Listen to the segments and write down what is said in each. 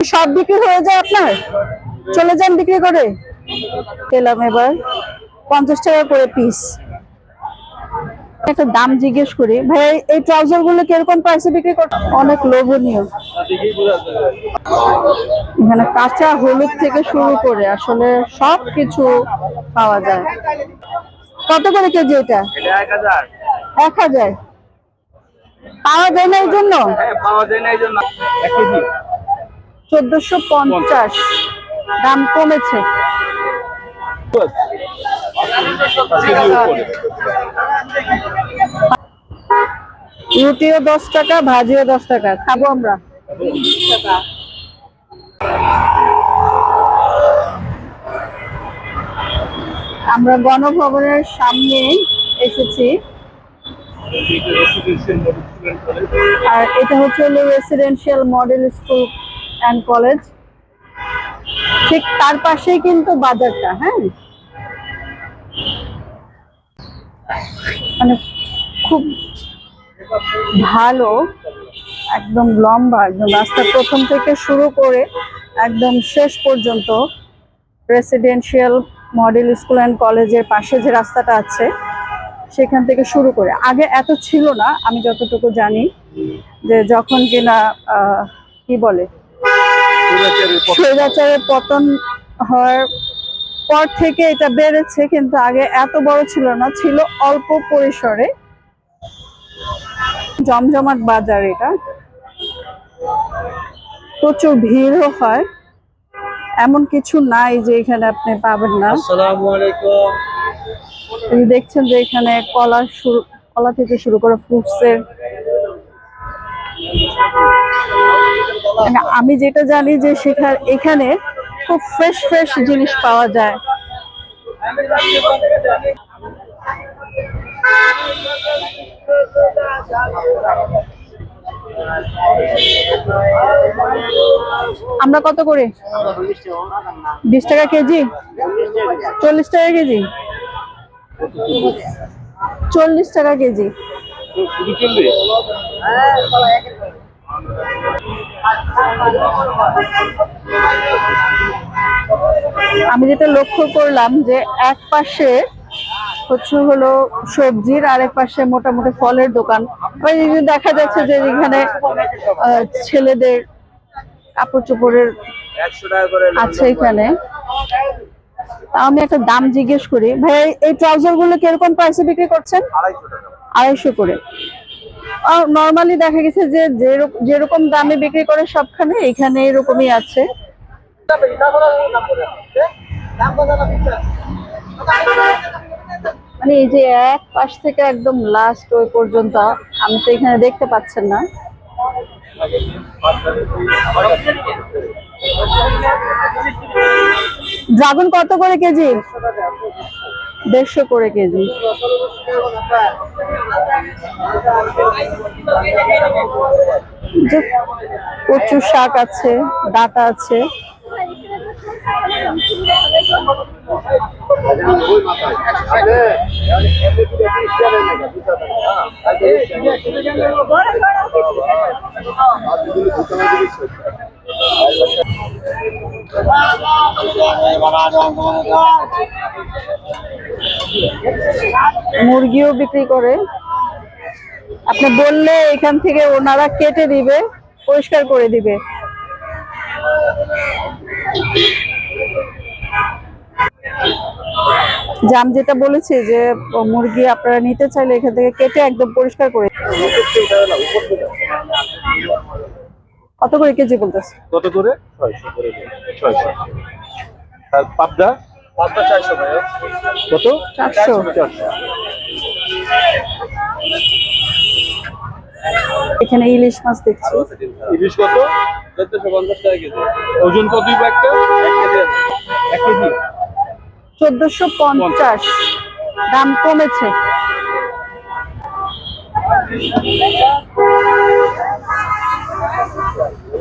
সব বিক্রি হয়ে যায় আপনার? চলে যান বিক্রি করে? পেলাম এবার। পঞ্চাশ টাকা করে পিস একটা দাম জিজ্ঞেস করি ভাই এই ট্রাউজারগুলো কীরকম প্রাইসে বিক্রি করতে অনেক লোভনীয়। এখানে কাঁচা হলুদ থেকে শুরু করে আসলে সব কিছু পাওয়া যায়। কত করে কেজি এটা? এক হাজার। পাওয়া যায় না এই জন্য? হ্যাঁ পাওয়া যায় না এই জন্য। চোদ্দশো পঞ্চাশ। দাম কমেছে। রুটিও দশ টাকা, ভাজিও দশ টাকা। খাব আমরা। আমরা গণভবনের সামনে এসেছি। আর এটা হচ্ছে হলো residential model school and college ঠিক তার পাশেই কিন্তু বাজারটা হ্যাঁ? মানে খুব ভালো, একদম লম্বা, একদম রাস্তা প্রথম থেকে শুরু করে একদম শেষ পর্যন্ত রেসিডেন্সিয়াল মডেল স্কুল অ্যান্ড কলেজের পাশে যে রাস্তাটা আছে, সেখান থেকে শুরু করে। আগে এত ছিল না, আমি যতটুকু জানি, যে যখন কিনা কি বলে স্বৈরাচারের পতন। হওয়ার পর থেকে এটা বেড়েছে কিন্তু আগে এত বড় ছিল না ছিল অল্প পরিসরে। জমজমাট বাজার এটা। প্রচুর ভিড়ও হয়। এমন কিছু নাই যে এখানে আপনি পাবেন না। আসসালামু দেখছেন যে এখানে কলা শুরু কলা থেকে শুরু করে ফ্রুটসের আমি যেটা জানি যে সেখানে, এখানে খুব ফ্রেশ ফ্রেশ জিনিস পাওয়া যায়। আমরা কত করে? বিশ টাকা কেজি? চল্লিশ টাকা কেজি? চল্লিশ টাকা কেজি। চল্লিশ আমি যেটা লক্ষ্য করলাম যে এক পাশে হচ্ছে হলো সবজির আর এক পাশে মোটামুটি ফলের দোকান। দেখা যাচ্ছে যে এখানে ছেলেদের কাপড় চোপড়ের একশো টাকা করে আছে এখানে। আমি একটা দাম জিজ্ঞেস করি ভাই এই ট্রাউজারগুলো কীরকম প্রাইসে বিক্রি করছেন? আড়াইশো করে। নর্মালি দেখা গেছে যে যেরক- যেরকম দামে বিক্রি করে সবখানে, এখানে এরকমই আছে। মানে এই যে এক পাশ থেকে একদম লাস্ট ওই পর্যন্ত আমি তো এখানে দেখতে পাচ্ছেন না। ড্রাগন কত করে কেজি? দেড়শো করে কেজি। কচু শাক আছে ডাটা আছে। মুরগিও বিক্রি করে। আপনি বললে এখান থেকে ওনারা কেটে দিবে, পরিষ্কার করে দিবে। আমি যেটা বলেছি যে, মুরগি আপনারা নিতে চাইলে এখান থেকে কেটে একদম পরিষ্কার করে কত করে কেজি বলতেছে? কত করে? ছয়শো করে ছয়শো। পাবদা? কত? চারশো। চারশো এখানে ইলিশ মাছ দেখছি। ইলিশ কত? চোদ্দশো পঞ্চাশ টাকা কেজি ওজন কত একটা এক কেজি। চোদ্দশো পঞ্চাশ। দাম কমেছে।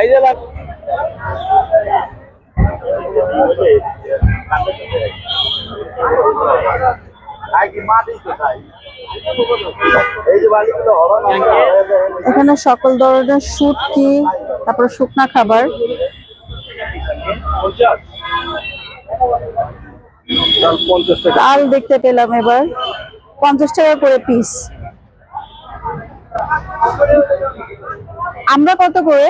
এই যে এখানে সকল ধরনের শুটকি তারপর শুকনা খাবার। তাল দেখতে পেলাম এবার। পঞ্চাশ টাকা করে পিস আমরা কত করে?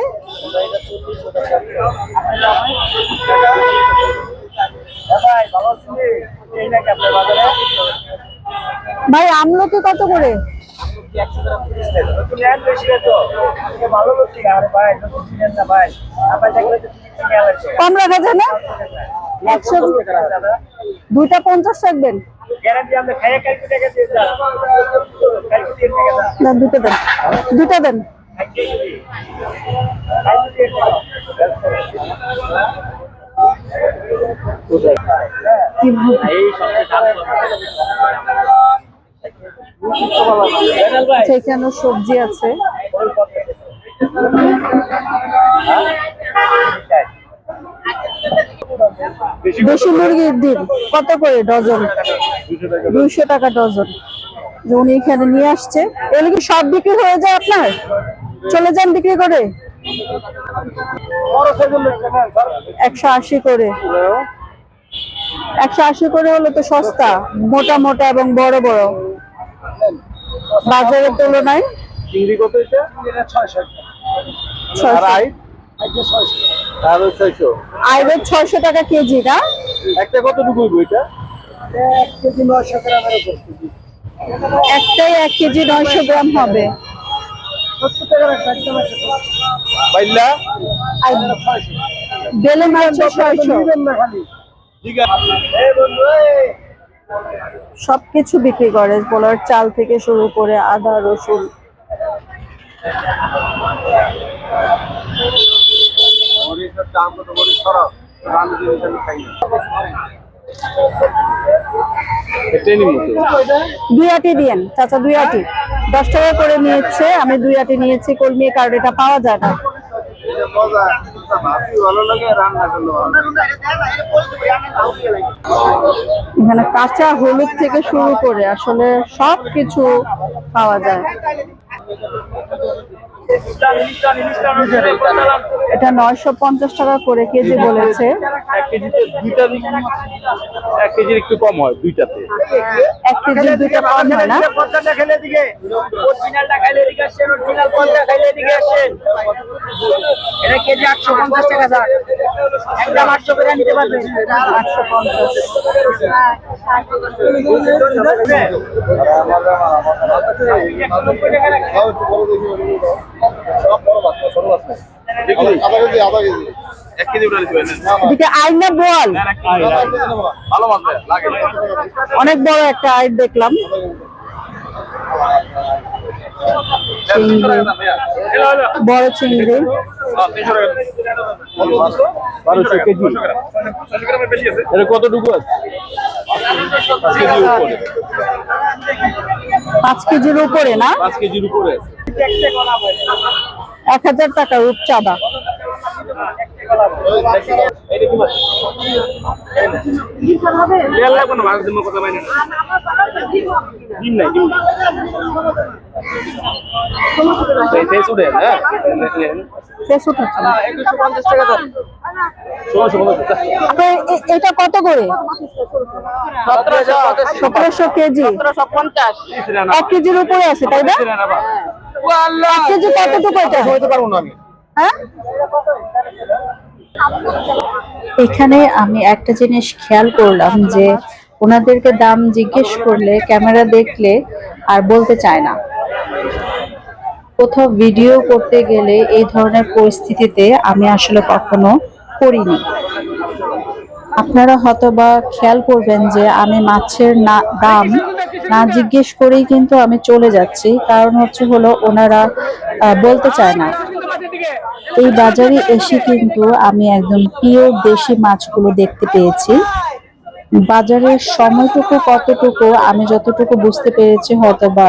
ভাই আমলকি কত করে? কম রাখা। যায় না একশো দুইটা পঞ্চাশ রাখবেন? দুটো দেন। দুটো দেন। ভালো। আচ্ছা, সবজি আছে। দেশি মুরগির ডিম কত করে ডজন? দুইশো টাকা ডজন। উনি এখানে নিয়ে আসছে। এগুলো কি সব বিক্রি হয়ে যায় আপনার? চলে যান বিক্রি করে? একশো আশি করে। একশো আশি করে হলে তো সস্তা মোটা মোটা এবং বড় বড়। বাজারের তুলনায়? চিংড়ি কত এটা ছয়শো। টাকা কেজি না? একটা কতটুকু হইব এটা? একটাই এক কেজি নয়শো গ্রাম হবে। বাইল্লা? বেলে মাছ ছয়শো। সবকিছু বিক্রি করে পোলার চাল থেকে শুরু করে আদা রসুন। দাম দুই আটি দিয়েন চাচা দুই আটি। দশ টাকা করে নিয়েছে আমি দুই আটি নিয়েছি কলমি কার্ড এটা পাওয়া যায় না। এটা মজা ভাবি ভালো লাগে রান্না করলে ভালো এখানে কাঁচা হলুদ থেকে শুরু করে আসলে সব কিছু পাওয়া যায়। এটা নয়শো পঞ্চাশ টাকা করে কেজি বলেছে। এক কেজিতে কেজির একটু কম হয় দুইটাতে। এক কেজি দুইটা কম হয় না? এটা কেজি আটশো পঞ্চাশ টাকা স্যার একদম আটশো করে নিতে পারবেন আটশো পঞ্চাশ। এক আইনা অনেক বড় একটা আইট দেখলাম। বড় চিংড়ি। বারোশো কেজি এটা কতটুকু আছে? পাঁচ কেজির উপরে না? পাঁচ কেজির উপরে আছে। এক হাজার টাকা রূপচাঁদা এটা কত করে? সতেরোশো কেজি। এক কেজির উপরে আছে তাই না? এক কেজি কতটুকু এটা? হ্যাঁ? এখানে আমি একটা জিনিস খেয়াল করলাম যে ওনাদেরকে দাম জিজ্ঞেস করলে ক্যামেরা দেখলে আর বলতে চায় না। কোথাও ভিডিও করতে গেলে এই ধরনের পরিস্থিতিতে আমি আসলে কখনো করিনি আপনারা হয়তো বা খেয়াল করবেন যে আমি মাছের না দাম না জিজ্ঞেস করেই কিন্তু আমি চলে যাচ্ছি। কারণ হচ্ছে হলো ওনারা বলতে চায় না। এই বাজারে এসে কিন্তু আমি একদম পিওর দেশি মাছগুলো দেখতে পেয়েছি। বাজারের সময়টুকু কতটুকু আমি যতটুকু বুঝতে পেরেছি হয়তো বা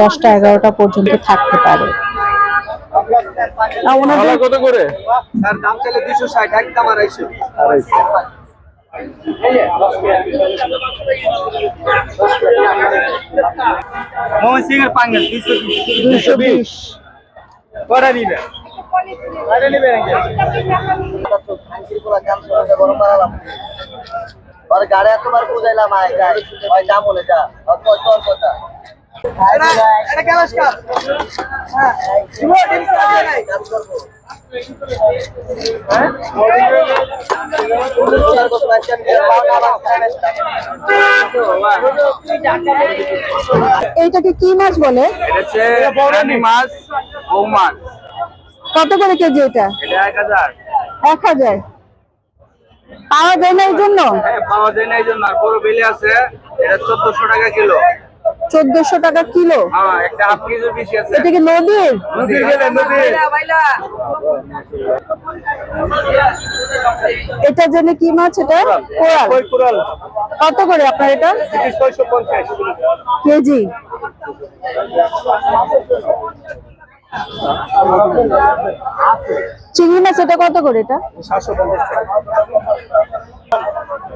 দশটা এগারোটা পর্যন্ত থাকতে পারে। কত করে? স্যার দাম চাইলে দুইশো ষাট একদম আড়াইশো। আড়াইশো। মোহন সিং এর পাঙ্গেল দুইশো দুইশো বিশ। করে নিবে? গাড়ি এতবার বুঝাইলাম আয় ওই যা বলে যা কথা হ্যাঁ। এইটাকে কি মাছ বলে? মাছ। বৌ মাছ। কত করে কেজি এটা? এটা এক হাজার। এক হাজার। পাওয়া যায় না এই জন্য? হ্যাঁ পাওয়া যায় না এই জন্য। আর বড় বেলে আছে এটা চোদ্দশো টাকা কিলো। চোদ্দশো টাকা কিলো? হ্যাঁ এটা কি নদীর? এটা জেনে কি মাছ এটা? কোরাল। কত করে আপনার এটা? কেজি। চিংড়ি মাছ এটা কত করে এটা?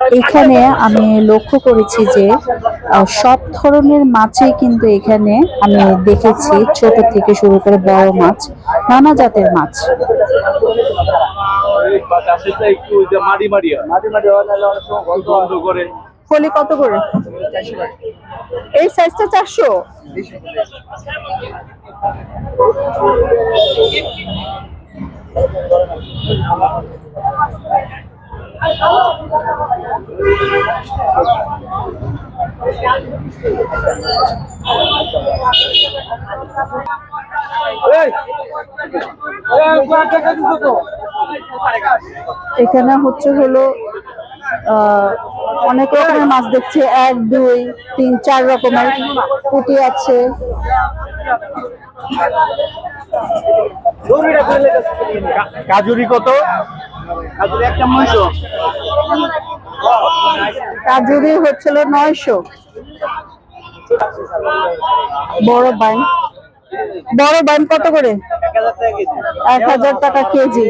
এখানে আমি লক্ষ্য করেছি যে সব ধরনের মাছই কিন্তু এখানে আমি দেখেছি, ছোট থেকে শুরু করে বড় মাছ, নানা জাতের মাছ। কত করে? এই সাইজটা চারশো? এখানে হচ্ছে হলো অনেক রকমের মাছ দেখছি। এক, দুই, তিন, চার রকমের পুঁটি আছে। কাজুরি কত? কাজুরি একটা নয়শো। কাজুরি হচ্ছিল নয়শো। বড় বাইন। বড় বাইন কত করে? এক হাজার টাকা কেজি।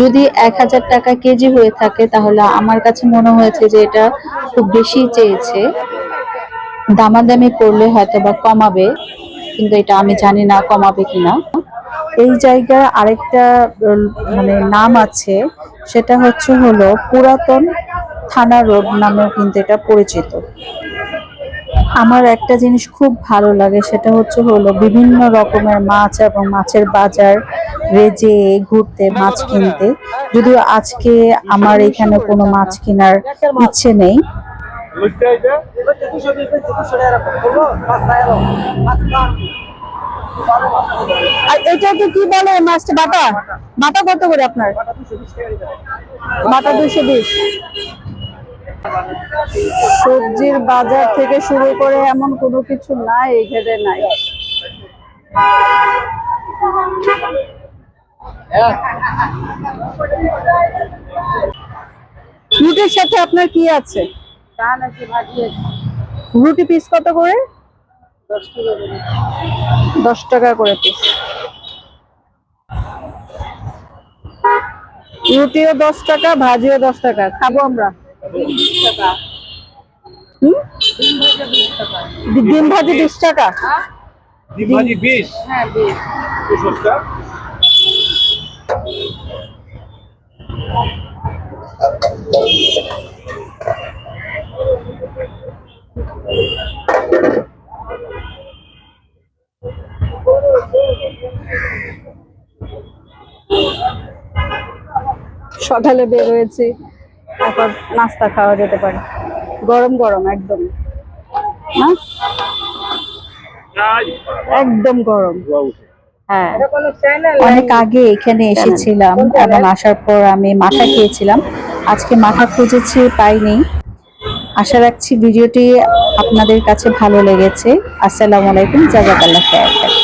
যদি এক হাজার টাকা কেজি হয়ে থাকে তাহলে আমার কাছে মনে হয়েছে যে এটা খুব বেশি চেয়েছে। দামাদামি করলে হয়তো বা কমাবে কিন্তু এটা আমি জানি না কমাবে কিনা। এই জায়গার আরেকটা মানে নাম আছে, সেটা হচ্ছে হলো পুরাতন থানা রোড নামেও কিন্তু এটা পরিচিত। আমার একটা জিনিস খুব ভালো লাগে, সেটা হচ্ছে হলো বিভিন্ন রকমের মাছ এবং মাছের বাজার, রেজে, ঘুরতে, মাছ কিনতে। যদিও আজকে আমার এখানে কোনো মাছ কেনার ইচ্ছে নেই। আর এটাকে কি বলে মাছটা বাটা? বাটা কত করে আপনার? বাটা দুশো বিশ। সবজির বাজার থেকে শুরু করে এমন কোনো কিছু নাই এখানে নাই। রুটির সাথে আপনার কি আছে? রুটি পিস কত করে? দশ টাকা করে পিস রুটিও দশ টাকা ভাজিও দশ টাকা খাব আমরা। ডিম ভাজি বিশ টাকা। ডিম ভাজি বিশ? হ্যাঁ বেশ। সকালে বের হয়েছি, তারপর নাস্তা খাওয়া যেতে পারে। গরম গরম, একদম। একদম গরম। হ্যাঁ। অনেক আগে এখানে এসেছিলাম এবং আসার পর আমি মাথা খেয়েছিলাম। আজকে মাথা খুঁজেছি, পাইনি। আশা রাখছি ভিডিওটি আপনাদের কাছে ভালো লেগেছে। আসসালামু আলাইকুম, জাজাকাল্লাহ খায়ের